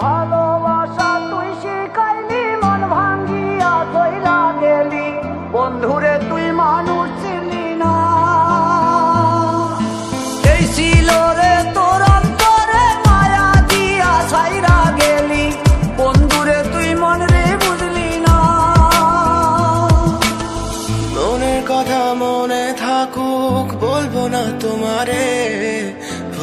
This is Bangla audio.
ভালোবাসা তুই শিখাইলি, মন ভাঙ্গিয়া তৈলা গেলি। বন্ধুরে, তুই মানুষ চিনলি না। এই ছিল রে দিয়া ছাইরা গেলি। বন্ধুরে, তুই মন রে বুঝলি না। মনের কথা মনে থাকুক, বলব না তোমারে।